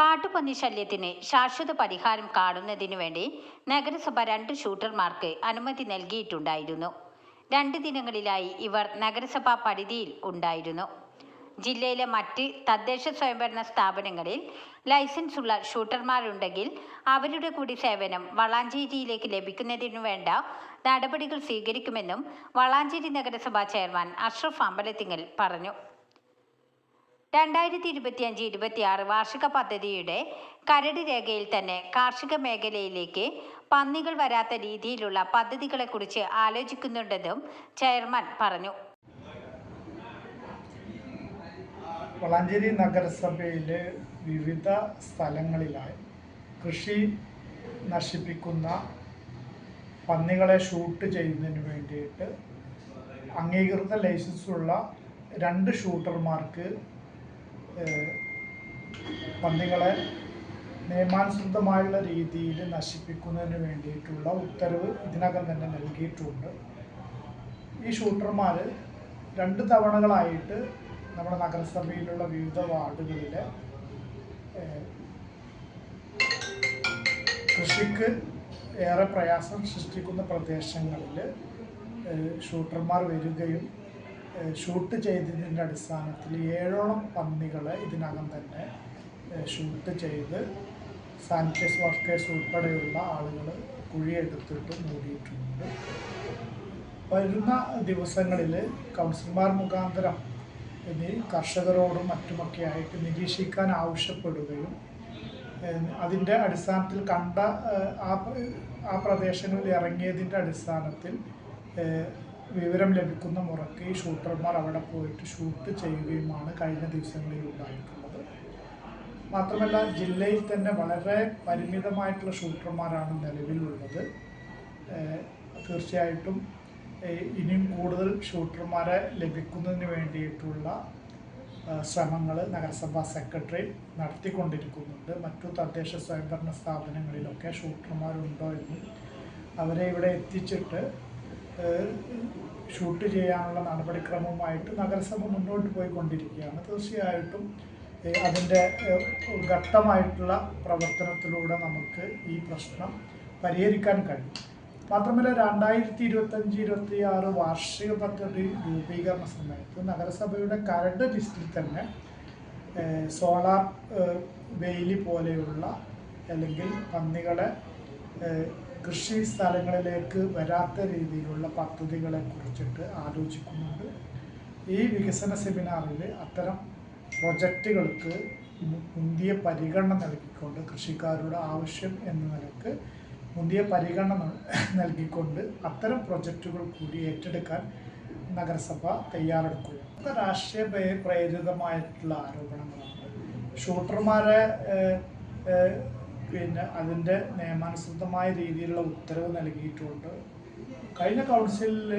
കാട്ടുപന്നി ശല്യത്തിന് ശാശ്വത പരിഹാരം കാണുന്നതിനു വേണ്ടി നഗരസഭ രണ്ട് ഷൂട്ടർമാർക്ക് അനുമതി നൽകിയിട്ടുണ്ടായിരുന്നു. രണ്ട് ദിനങ്ങളിലായി ഇവർ നഗരസഭാ പരിധിയിൽ ഉണ്ടായിരുന്നു. ജില്ലയിലെ മറ്റ് തദ്ദേശ സ്വയംഭരണ സ്ഥാപനങ്ങളിൽ ലൈസൻസ് ഉള്ള ഷൂട്ടർമാരുണ്ടെങ്കിൽ അവരുടെ കൂടി സേവനം വളാഞ്ചേരിയിലേക്ക് ലഭിക്കുന്നതിനു വേണ്ട നടപടികൾ സ്വീകരിക്കുമെന്നും വളാഞ്ചേരി നഗരസഭാ ചെയർമാൻ അഷ്റഫ് അമ്പലത്തിങ്ങൽ പറഞ്ഞു. രണ്ടായിരത്തി ഇരുപത്തിയഞ്ച് ഇരുപത്തിയാറ് വാർഷിക പദ്ധതിയുടെ കരട് രേഖയിൽ തന്നെ കാർഷിക മേഖലയിലേക്ക് പന്നികൾ വരാത്ത രീതിയിലുള്ള പദ്ധതികളെ കുറിച്ച് ആലോചിക്കുന്നുണ്ടെന്നും ചെയർമാൻ പറഞ്ഞു. വളാഞ്ചേരി നഗരസഭയിലെ വിവിധ സ്ഥലങ്ങളിലായി കൃഷി നശിപ്പിക്കുന്ന പന്നികളെ ഷൂട്ട് ചെയ്യുന്നതിന് വേണ്ടിയിട്ട് അംഗീകൃത ലൈസൻസുള്ള രണ്ട് ഷൂട്ടർമാർക്ക് പന്നികളെ നിയമാനുസൃതമായുള്ള രീതിയിൽ നശിപ്പിക്കുന്നതിന് വേണ്ടിയിട്ടുള്ള ഉത്തരവ് ഇതിനകം തന്നെ നൽകിയിട്ടുണ്ട്. ഈ ഷൂട്ടർമാർ രണ്ട് തവണകളായിട്ട് നമ്മുടെ നഗരസഭയിലുള്ള വിവിധ വാർഡുകളിലെ കൃഷിക്ക് ഏറെ പ്രയാസം സൃഷ്ടിക്കുന്ന പ്രദേശങ്ങളിൽ ഷൂട്ടർമാർ വരികയും ഷൂട്ട് ചെയ്തതിന്റെ അടിസ്ഥാനത്തിൽ ഏഴോളം പന്നികളെ ഇതിനകം തന്നെ ഷൂട്ട് ചെയ്ത് സാനിറ്റൈസ് വർക്കേഴ്സ് ഉൾപ്പെടെയുള്ള ആളുകൾ കുഴിയെടുത്തിട്ട് മൂടിയിട്ടുണ്ട്. വരുന്ന ദിവസങ്ങളിൽ കൗൺസിലർമാർ മുഖാന്തരം ഇനി കർഷകരോടും മറ്റുമൊക്കെ ആയിട്ട് നിരീക്ഷിക്കാൻ ആവശ്യപ്പെടുകയും അതിന്റെ അടിസ്ഥാനത്തിൽ കണ്ട ആ ആ പ്രദേശങ്ങളിൽ ഇറങ്ങിയതിന്റെ അടിസ്ഥാനത്തിൽ വിവരം ലഭിക്കുന്ന മുറയ്ക്ക് ഷൂട്ടർമാർ അവിടെ പോയിട്ട് ഷൂട്ട് ചെയ്യുകയുമാണ് കഴിഞ്ഞ ദിവസങ്ങളിൽ ഉണ്ടായിട്ടുള്ളത്. മാത്രമല്ല ജില്ലയിൽ തന്നെ വളരെ പരിമിതമായിട്ടുള്ള ഷൂട്ടർമാരാണ് നിലവിലുള്ളത്. തീർച്ചയായിട്ടും ഇനിയും കൂടുതൽ ഷൂട്ടർമാരെ ലഭിക്കുന്നതിന് വേണ്ടിയിട്ടുള്ള ശ്രമങ്ങൾ നഗരസഭാ സെക്രട്ടറി നടത്തിക്കൊണ്ടിരിക്കുന്നുണ്ട്. മറ്റു തദ്ദേശ സ്വയംഭരണ സ്ഥാപനങ്ങളിലൊക്കെ ഷൂട്ടർമാരുണ്ടോ എന്നും അവരെ ഇവിടെ എത്തിച്ചിട്ട് ഷൂട്ട് ചെയ്യാനുള്ള നടപടിക്രമവുമായിട്ട് നഗരസഭ മുന്നോട്ട് പോയിക്കൊണ്ടിരിക്കുകയാണ്. തീർച്ചയായിട്ടും അതിന്റെ ഘട്ടമായിട്ടുള്ള പ്രവർത്തനത്തിലൂടെ നമുക്ക് ഈ പ്രശ്നം പരിഹരിക്കാൻ കഴിയും. മാത്രമല്ല രണ്ടായിരത്തി ഇരുപത്തഞ്ച് ഇരുപത്തി ആറ് വാർഷിക പദ്ധതി രൂപീകരണ സമയത്ത് നഗരസഭയുടെ കരട് ലിസ്റ്റിൽ തന്നെ സോളാർ വെയിലി പോലെയുള്ള അല്ലെങ്കിൽ പന്നികളെ കൃഷി സ്ഥലങ്ങളിലേക്ക് വരാത്ത രീതിയിലുള്ള പദ്ധതികളെ കുറിച്ചിട്ട് ആലോചിക്കുന്നുണ്ട്. ഈ വികസന സെമിനാറിൽ അത്തരം പ്രൊജക്റ്റുകൾക്ക് മുന്തിയ പരിഗണന നൽകിക്കൊണ്ട് കൃഷിക്കാരുടെ ആവശ്യം എന്ന നിലയ്ക്ക് മുന്തിയ പരിഗണന നൽകിക്കൊണ്ട് അത്തരം പ്രൊജക്റ്റുകൾ കൂടി ഏറ്റെടുക്കാൻ നഗരസഭ തയ്യാറെടുക്കുകയാണ്. രാഷ്ട്രീയ പ്രേ- പ്രേരിതമായിട്ടുള്ള ആരോപണങ്ങളാണ്. ഷൂട്ടർമാരെ പിന്നെ അതിന്റെ നിയമാനുസൃതമായ രീതിയിലുള്ള ഉത്തരവ് നൽകിയിട്ടുണ്ട്. കഴിഞ്ഞ കൗൺസിലിൽ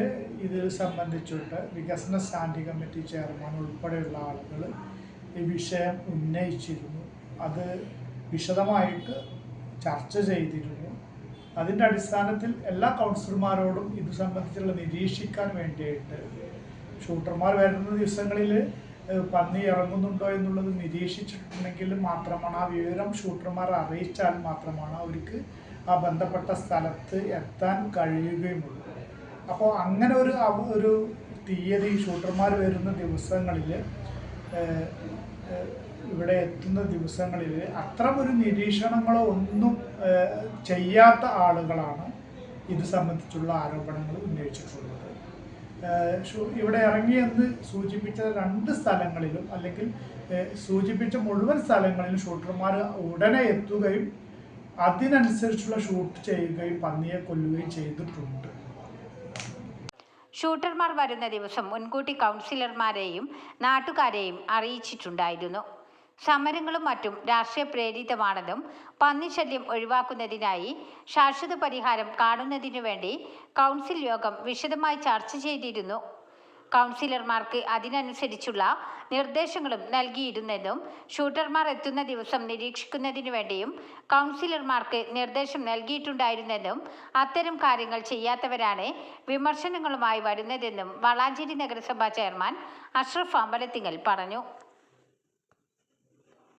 ഇത് സംബന്ധിച്ചിട്ട് വികസന സ്റ്റാൻഡിംഗ് കമ്മിറ്റി ചെയർമാൻ ഉൾപ്പെടെയുള്ള ആളുകൾ ഈ വിഷയം ഉന്നയിച്ചിരുന്നു. അത് വിശദമായിട്ട് ചർച്ച ചെയ്തിരുന്നു. അതിന്റെ അടിസ്ഥാനത്തിൽ എല്ലാ കൗൺസിലർമാരോടും ഇത് സംബന്ധിച്ചുള്ള നിരീക്ഷിക്കാൻ വേണ്ടിയിട്ട് ഷൂട്ടർമാർ വരുന്ന ദിവസങ്ങളിൽ പന്നി ഇറങ്ങുന്നുണ്ടോ എന്നുള്ളത് നിരീക്ഷിച്ചിട്ടുണ്ടെങ്കിൽ മാത്രമാണ് ആ വിവരം ഷൂട്ടർമാർ അറിയിച്ചാൽ മാത്രമാണ് അവർക്ക് ആ ബന്ധപ്പെട്ട സ്ഥലത്ത് എത്താൻ കഴിയുകയുമുള്ളൂ അപ്പോൾ അങ്ങനെ ഒരു ഒരു തീയതി ഷൂട്ടർമാർ വരുന്ന ദിവസങ്ങളിൽ ഇവിടെ എത്തുന്ന ദിവസങ്ങളിൽ അത്തരം ഒരു നിരീക്ഷണങ്ങളോ ഒന്നും ചെയ്യാത്ത ആളുകളാണ് ഇത് സംബന്ധിച്ചുള്ള ആരോപണങ്ങൾ ഉന്നയിച്ചിട്ടുള്ളത്. ഇവിടെ ഇറങ്ങിയെന്ന് സൂചിപ്പിച്ച രണ്ട് സ്ഥലങ്ങളിലും അല്ലെങ്കിൽ സൂചിപ്പിച്ച മുഴുവൻ സ്ഥലങ്ങളിലും ഷൂട്ടർമാർ ഉടനെ എത്തുകയും അതിനനുസരിച്ചുള്ള ഷൂട്ട് ചെയ്യുകയും പന്നിയെ കൊല്ലുകയും ചെയ്തിട്ടുണ്ട്. ഷൂട്ടർമാർ വരുന്ന ദിവസം മുൻകൂട്ടി കൗൺസിലർമാരെയും നാട്ടുകാരെയും അറിയിച്ചിട്ടുണ്ടായിരുന്നു. സമരങ്ങളും മറ്റും രാഷ്ട്രീയ പ്രേരിതമാണെന്നും പന്നിശല്യം ഒഴിവാക്കുന്നതിനായി ശാശ്വത പരിഹാരം കാണുന്നതിനു വേണ്ടി കൗൺസിൽ യോഗം വിശദമായി ചർച്ച ചെയ്തിരുന്നു. കൗൺസിലർമാർക്ക് അതിനനുസരിച്ചുള്ള നിർദ്ദേശങ്ങളും നൽകിയിരുന്നെന്നും ഷൂട്ടർമാർ എത്തുന്ന ദിവസം നിരീക്ഷിക്കുന്നതിനു വേണ്ടിയും കൗൺസിലർമാർക്ക് നിർദ്ദേശം നൽകിയിട്ടുണ്ടായിരുന്നെന്നും അത്തരം കാര്യങ്ങൾ ചെയ്യാത്തവരാണ് വിമർശനങ്ങളുമായി വരുന്നതെന്നും വളാഞ്ചേരി നഗരസഭാ ചെയർമാൻ അഷ്റഫ് അമ്പലത്തിങ്ങൽ പറഞ്ഞു.